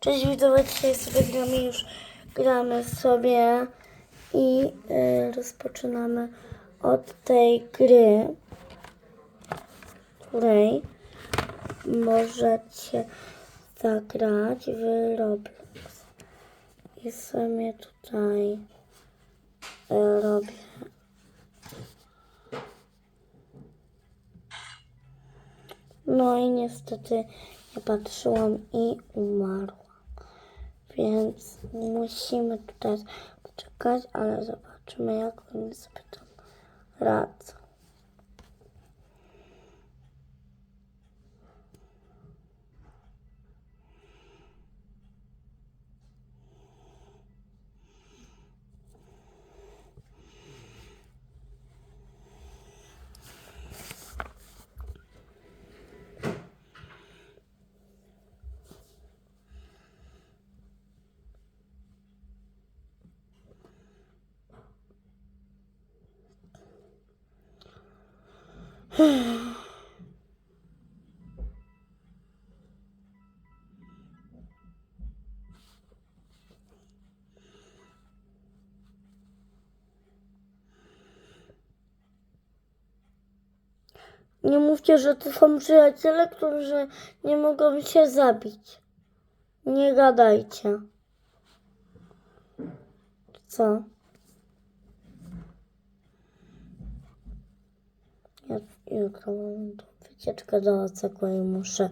Cześć widzowie, dzisiaj sobie gramy już, gramy sobie i y, rozpoczynamy od tej gry, której możecie zagrać w Roblox. I sobie tutaj y, robię No i niestety ja patrzyłam i umarłam. Więc musimy tutaj poczekać, ale zobaczymy jak oni sobie tam radzą. Nie mówcie, że to są przyjaciele, którzy nie mogą się zabić. Nie gadajcie. Co? Ja jutro mam tą wycieczkę do Ocekła i muszę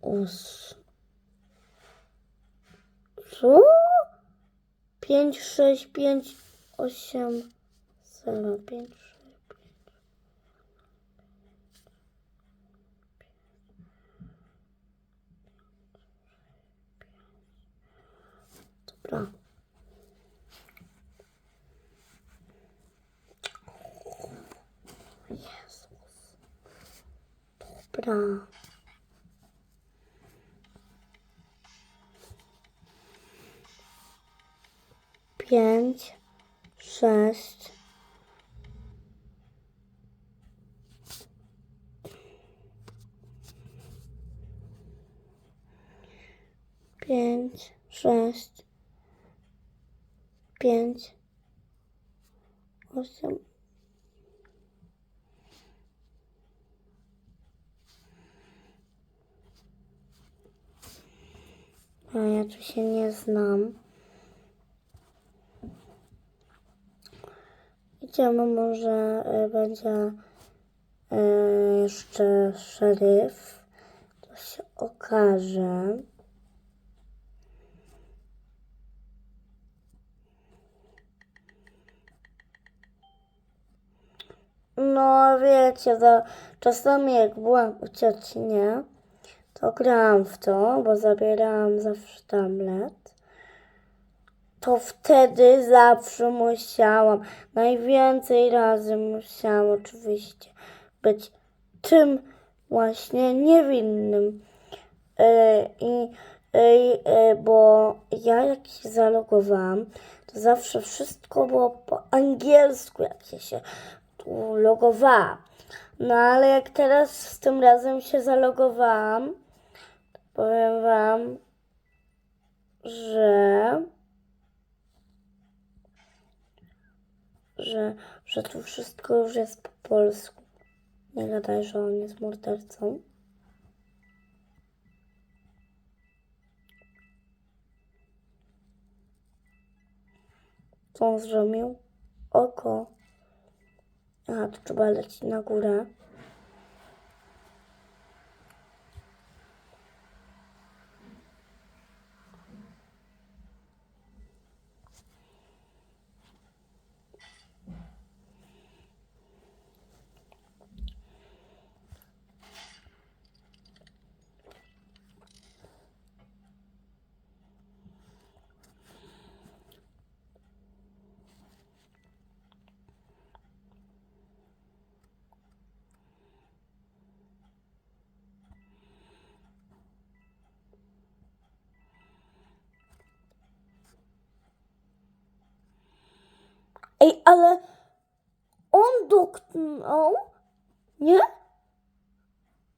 us... Co? 5, 6, 5, 8, 0, 5, 6, 5. Dobra. Jezus. Dobra. Pięć, sześć. Pięć, sześć, pięć, osiem. A ja tu się nie znam. Idziemy, może e, będzie e, jeszcze szeryf. To się okaże. No wiecie, to czasami jak byłam u cioci, nie? To w to, bo zabierałam zawsze tablet. To wtedy zawsze musiałam, najwięcej razy musiałam oczywiście być tym właśnie niewinnym. Yy, I yy, yy, bo ja jak się zalogowałam, to zawsze wszystko było po angielsku, jak się, logowałam. No ale jak teraz z tym razem się zalogowałam, powiem wam, że że, że tu wszystko już jest po polsku. Nie gadaj, że on jest mordercą. Co on zrobił? Oko. Aha, tu trzeba lecieć na górę. Ej, ale on al, nie?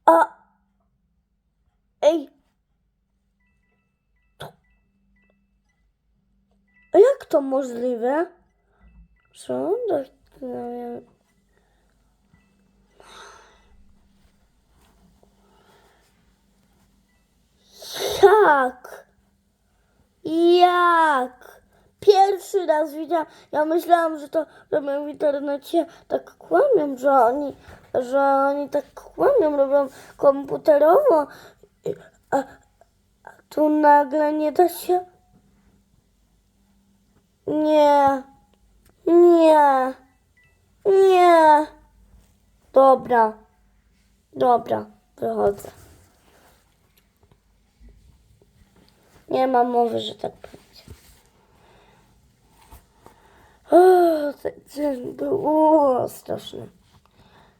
A. Ej. To... Jak to możliwe? Że on ja... Pierwszy raz widziałam. Ja myślałam, że to robią w internecie. Tak kłamią, że oni, że oni tak kłamią, robią komputerowo. A, a tu nagle nie da się. Nie. Nie. Nie. Dobra. Dobra. Wychodzę. Nie ma mowy, że tak będzie. O, ten dzień był o, straszny.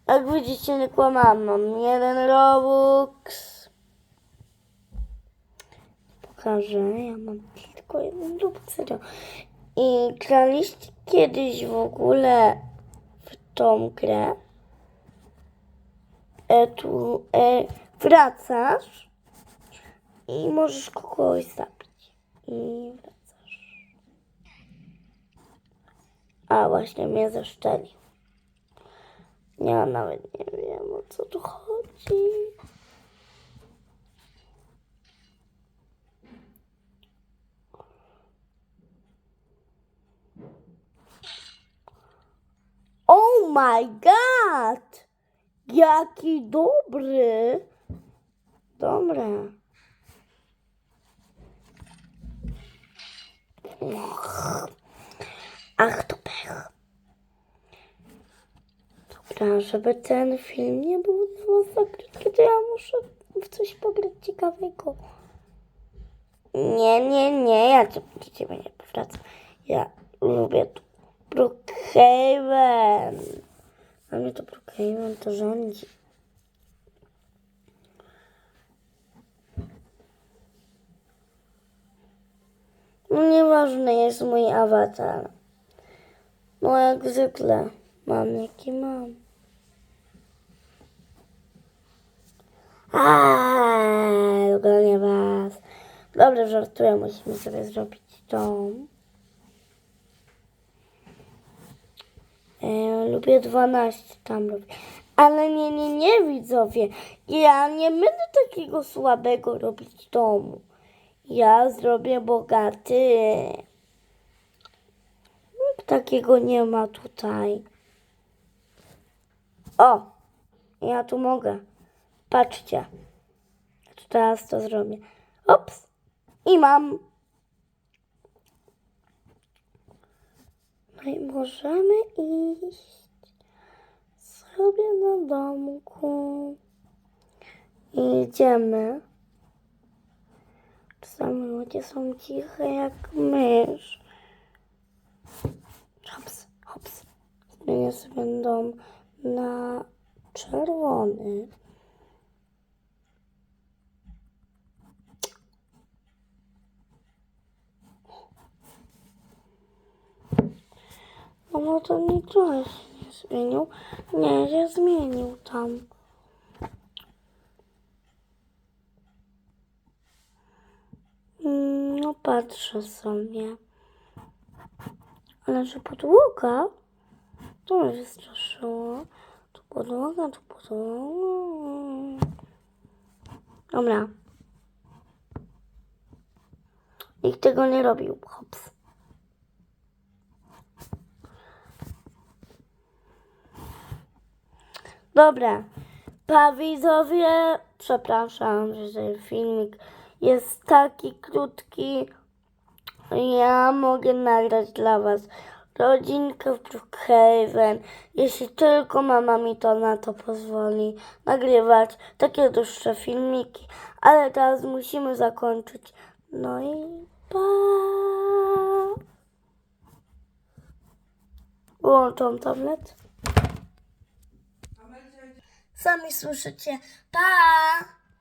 Jak widzicie, nie kłamałam. Mam jeden Robux. Pokażę. Ja mam tylko jeden Robux. Serio. I graliście kiedyś w ogóle w tą grę? E, tu e, wracasz i możesz kogoś zabić. I wracasz. A właśnie mnie zaszczelił. Ja nawet nie wiem o co tu chodzi. Oh my god! Jaki dobry! Dobra. Ach, to Dobra, żeby ten film nie był dla was za krótki, to ja muszę w coś pograć ciekawego. Nie, nie, nie, ja do ciebie nie powracam. Ja lubię tu Brookhaven. A mnie to Brookhaven to rządzi. No nieważny jest mój awatar. No jak zwykle. Mam jaki mam. Aaaa, gonię was. Dobrze, żartuję. Musimy sobie zrobić dom. E, lubię 12 tam lubię. Ale nie, nie, nie widzowie. Ja nie będę takiego słabego robić domu. Ja zrobię bogaty. Nikt takiego nie ma tutaj. O! Ja tu mogę. Patrzcie. Teraz to zrobię. Ops. I mam. No i możemy iść sobie na domku. I idziemy. Czasami ludzie są ciche jak mysz. Hops, hops. Zmienię sobie dom na czerwony. No to niczego się nie zmienił. Nie, się zmienił tam. Mm, No patrzę sobie. Ale że podłoga? To mnie wystraszyło. Tu podłoga, tu podłoga. Dobra. Nikt tego nie robił. Hops. Dobra. Pa widzowie, przepraszam, że ten filmik jest taki krótki. Ja mogę nagrać dla Was rodzinkę w Brookhaven, jeśli tylko mama mi to na to pozwoli, nagrywać takie dłuższe filmiki, ale teraz musimy zakończyć. No i pa! Wyłączam tablet. Sami słyszycie. Pa!